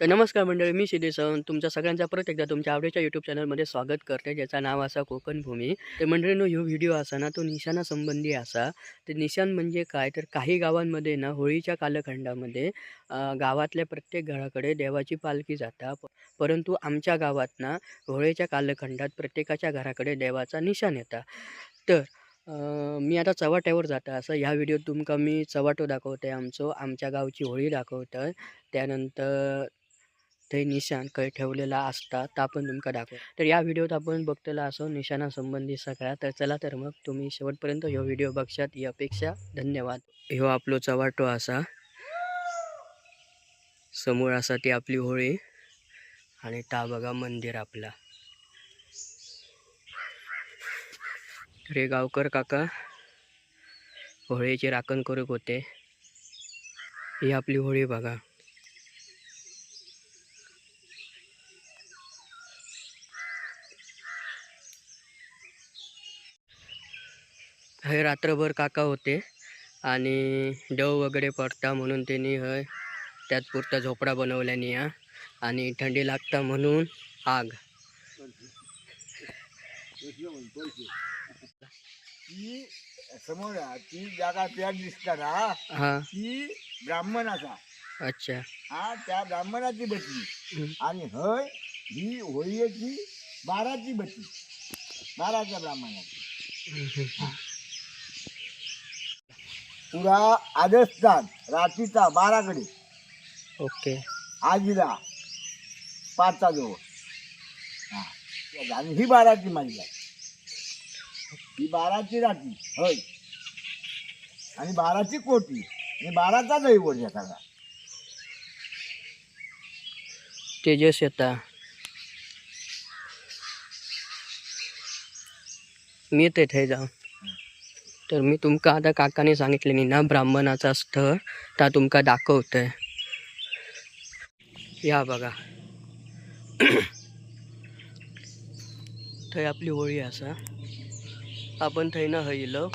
तर नमस्कार मंडळी मी शिदे सावंत तुमच्या सगळ्यांचा परत एकदा तुमच्या आवडीच्या यूट्यूब चॅनलमध्ये स्वागत करते ज्याचं नाव असा कोकण भूमी तर मंडळीनं ह्यो व्हिडिओ असा ना तो निशाणासंबंधी असा. तर निशाण म्हणजे काय? तर काही गावांमध्ये ना होळीच्या कालखंडामध्ये गावातल्या प्रत्येक घराकडे देवाची पालखी जाता. प- परंतु आमच्या गावात ना होळीच्या कालखंडात प्रत्येकाच्या घराकडे देवाचा निशाण येता. तर मी आता चवाट्यावर जाता. असं ह्या व्हिडिओत तुमका मी चवाटो दाखवत आहे आमचो. आमच्या गावची होळी दाखवतोय. त्यानंतर ते निशाण खंय ठेवलेला असता ता पण तुमका दाखव तर या व्हिडिओत आपण बघतला असो निशाणा संबंधी सगळ्या तर चला तर मग तुम्ही शेवटपर्यंत ह्यो व्हिडिओ बघशात. ही अपेक्षा धन्यवाद. ह्यो आपलो चवाटो असा समोर असा ती आपली होळी आणि ता बघा मंदिर आपला. तर हे गावकर काका होळीची राखण करूक होते. ही आपली होळी बघा. हे रात्रभर काका होते आणि डव वगैरे पडता म्हणून त्यांनी हय त्यात पुरता झोपडा बनवल्याने हा आणि थंडी लागता म्हणून आग. ती समोर ती जागा प्याट दिसता ना हा. ती ब्राह्मण असा. अच्छा. हा त्या ब्राह्मणाची बसली. आणि हय ही होळीची बाराची बसली बाराच्या ब्राह्मणाची. पुरा आदस्तान रात्रीचा बाराकडे ओके. आजीला पाचचा जवळ हा. आणि ही बाराची माझी गाय ही बाराची रात्री होय. आणि बाराची कोटी आणि बाराचा या सगळा. तेजस येता. मी येते थंय जाऊन तर मी तुमका आता काकाने सांगितले नी ना ब्राह्मणाचा स्थळ ता तुमका दाखवतंय. या बघा. थंय आपली होळी असा आपण थंय ना हयलो.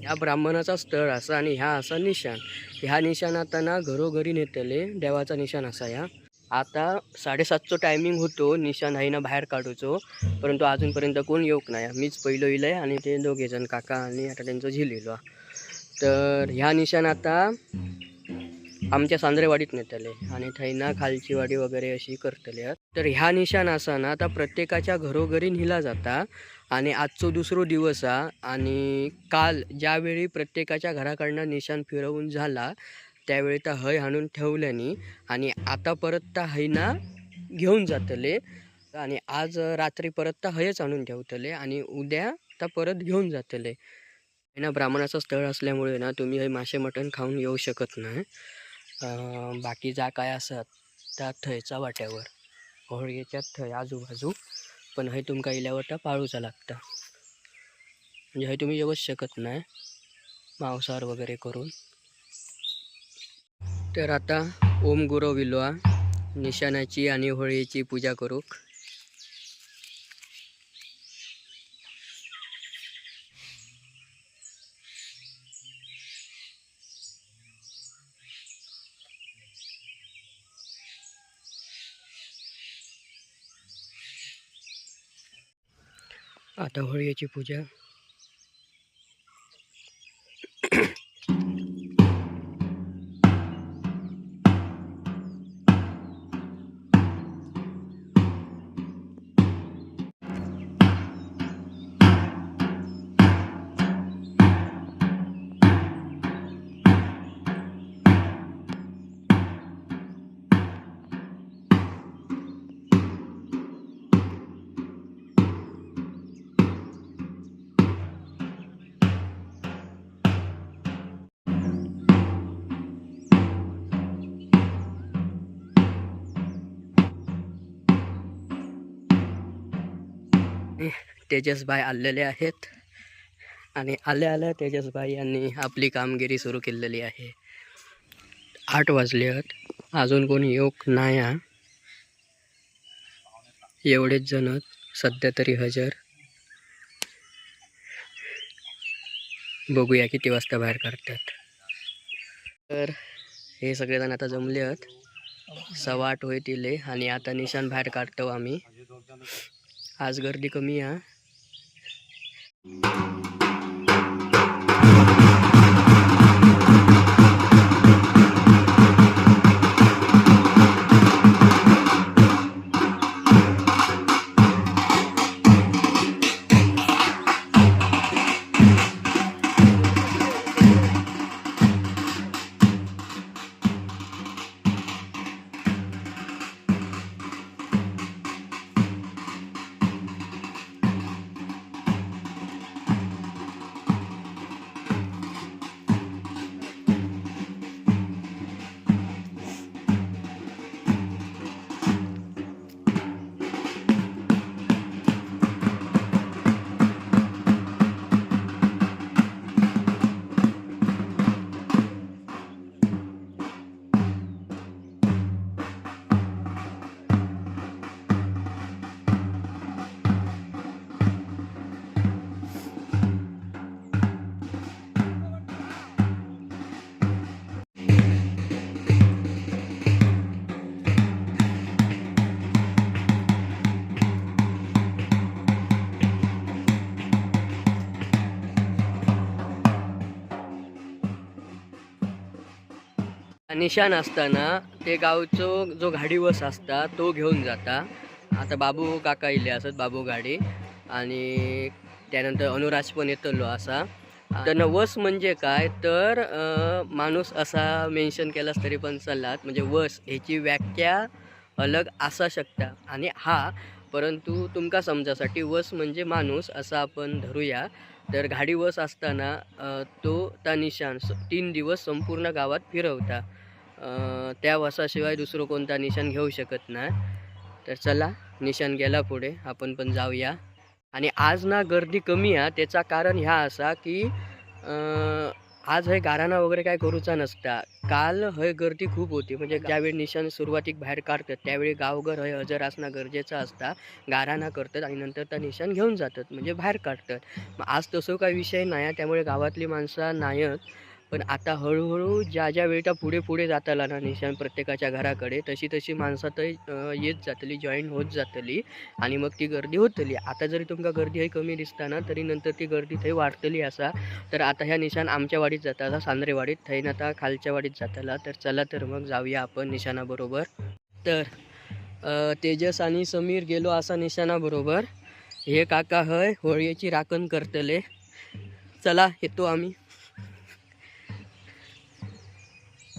ह्या ब्राह्मणाचा स्थळ असा आणि ह्या असा निशाण. ह्या निशाण आता ना घरोघरी नेतले देवाचा निशाण असा ह्या आता साडेसातचं टायमिंग होतो. निशाण आहे ना बाहेर काढूचो परंतु अजूनपर्यंत कोण येऊक नाही मीच पहिलं इलंय आणि ते दोघेजण काका आणि आता त्यांचं झिलिलो. तर ह्या निशाण आता आमच्या सांद्रेवाडीत नेतले आणि थैना खालची वाडी वगैरे अशी करतले. तर ह्या निशाण असा आता प्रत्येकाच्या घरोघरी नेला जाता आणि आजचो दुसरो दिवस हा. आणि काल ज्यावेळी प्रत्येकाच्या घराकडनं निशाण फिरवून झाला त्यावेळी त्या हय हाणून ठेवल्यानी आणि आता परत त्या हैना घेऊन जातले. आणि आज रात्री परत त्या हयच आणून ठेवतले. आणि उद्या त्या परत घेऊन जातले. ना ब्राह्मणाचं स्थळ असल्यामुळे ना तुम्ही हे मासे मटण खाऊन येऊ शकत नाही. बाकी जा काय असत त्या थंयच्या वाट्यावर. होळगेच्या थंय आजूबाजू. पण हे तुमका इल्यावर त्या पाळूचा लागता. म्हणजे हे तुम्ही येऊच शकत नाही. मांसाहार वगैरे करून. तर आता ओम गुरव विलवा निशाणाची आणि होळीची पूजा करूक. आता होळीची पूजा. तेजसभाई आलेले आहेत. आणि आल्या आल्या तेजसभाई यांनी आपली कामगिरी सुरू केलेली आहे. आठ वाजले आहेत. अजून कोणी योग नाही एवढेच जण सध्या तरी हजर. बघूया किती वाजता बाहेर काढतात. तर हे सगळेजण आता जमले आहेत. सव्वा आठ होईल आणि आता निशाण बाहेर काढतो आम्ही. आज गर्दी कमी आहे. you निशाण असताना ते गावचो जो गाडीवस असता तो घेऊन जाता. आता बाबू काका इले असत बाबू गाडी. आणि त्यानंतर अनुराज पण येतलो असा. तर वस म्हणजे काय? तर माणूस असा मेन्शन केलास तरी पण चलात म्हणजे वस ह्याची व्याख्या अलग असा शकता. आणि हा परंतु तुमका समजासाठी वस म्हणजे माणूस असा आपण धरूया. तर गाडी वस असताना तो त्या निशाण तीन दिवस संपूर्ण गावात फिरवता. त्या वसाशिवाय दुसरं कोणता निशाण घेऊ शकत नाही. तर चला निशाण गेला पुढे. आपण पण जाऊया. आणि आज ना गर्दी कमी आहे. त्याचा कारण ह्या असा की आज हय गाराणा वगैरे काय करूचा नसता. काल हय गर्दी खूप होती. म्हणजे ज्यावेळी निशाण सुरुवातीक बाहेर काढतात त्यावेळी गावघर हय हजर असणं गरजेचं असता. गाराणा करतात आणि नंतर त्या निशाण घेऊन जातात. म्हणजे बाहेर काढतात. मग आज तसं काही विषय नाही आहे. त्यामुळे गावातली माणसं नाही पण आता हळूहळू ज्या ज्या वेळेला त्या पुढे पुढे जाताला ना निशाण प्रत्येकाच्या घराकडे तशी तशी माणसं तर येत जातली जॉईन होत जातली आणि मग ती गर्दी होतली. आता जरी तुमका गर्दी ही कमी दिसता ना तरी नंतर ती गर्दी थंय वाढतली असा. तर आता ह्या निशाण आमच्या वाडीत जाताला सांद्रेवाडीत थंय थंय आता खालच्या वाडीत जाताला. तर चला तर मग जाऊया आपण निशाणाबरोबर तर तेजस आणि समीर गेलो असा निशाणाबरोबर हे काका हय होळीची राखण करतले. चला येतो आम्ही.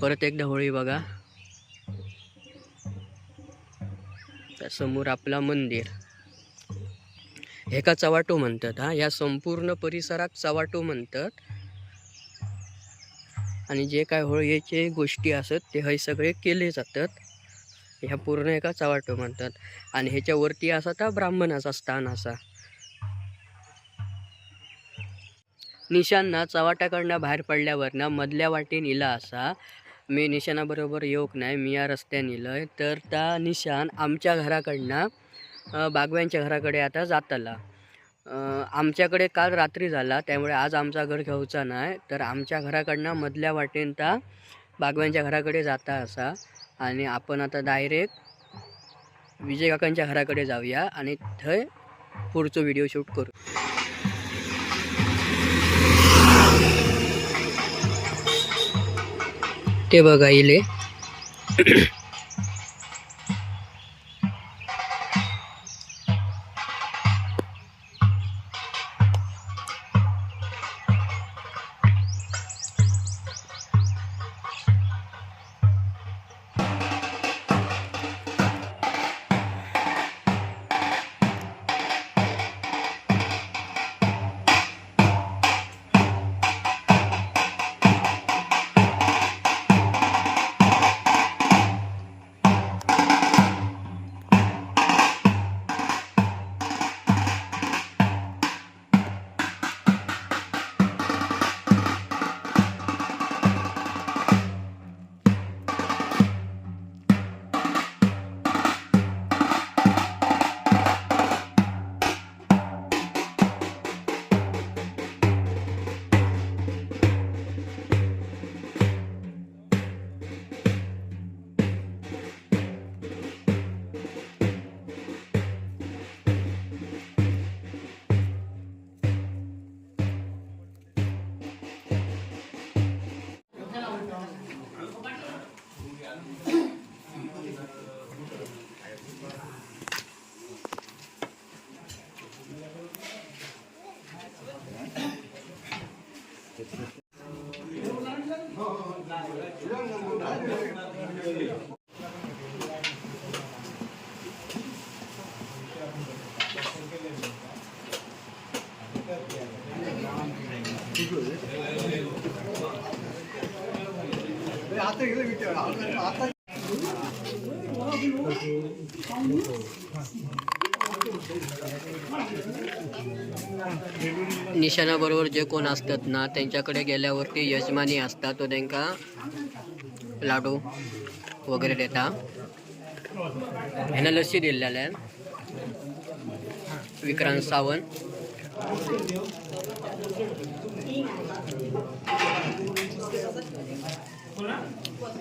परत एकदा होळी बघा. त्या समोर आपला मंदिर. हे का चवाटो म्हणतात हा? या संपूर्ण परिसरात चवाटो म्हणतात. आणि जे काय होळीचे गोष्टी असत ते हे सगळे केले जातात. ह्या पूर्ण एका चवाटो म्हणतात. आणि ह्याच्यावरती असा त्या ब्राह्मणाचा स्थान असा. निशांना चवाट्याकडनं बाहेर पडल्यावर ना मधल्या वाटेन इला असा. मी निशाणाबरोबर येऊक नाही मी या रस्त्याने इलय तर त्या निशाण आमच्या घराकडनं बागव्यांच्या घराकडे आता जाताला. आमच्याकडे काल रात्री झाला त्यामुळे आज आमचा घर घेऊचा नाही. तर आमच्या घराकडनं मधल्या वाटेन त्या बागव्यांच्या घराकडे जाता असा. आणि आपण आता डायरेक्ट विजय काकांच्या घराकडे जाऊया आणि थंय पुढचं व्हिडिओ शूट करू. ते बघा इले. निशाणाबरोबर जे कोण असतात ना त्यांच्याकडे गेल्यावरती यजमानी असता तो त्यांना लाडू वगैरे देता. ह्यांना लसी दिलेल्या आहे. विक्रांत सावंत.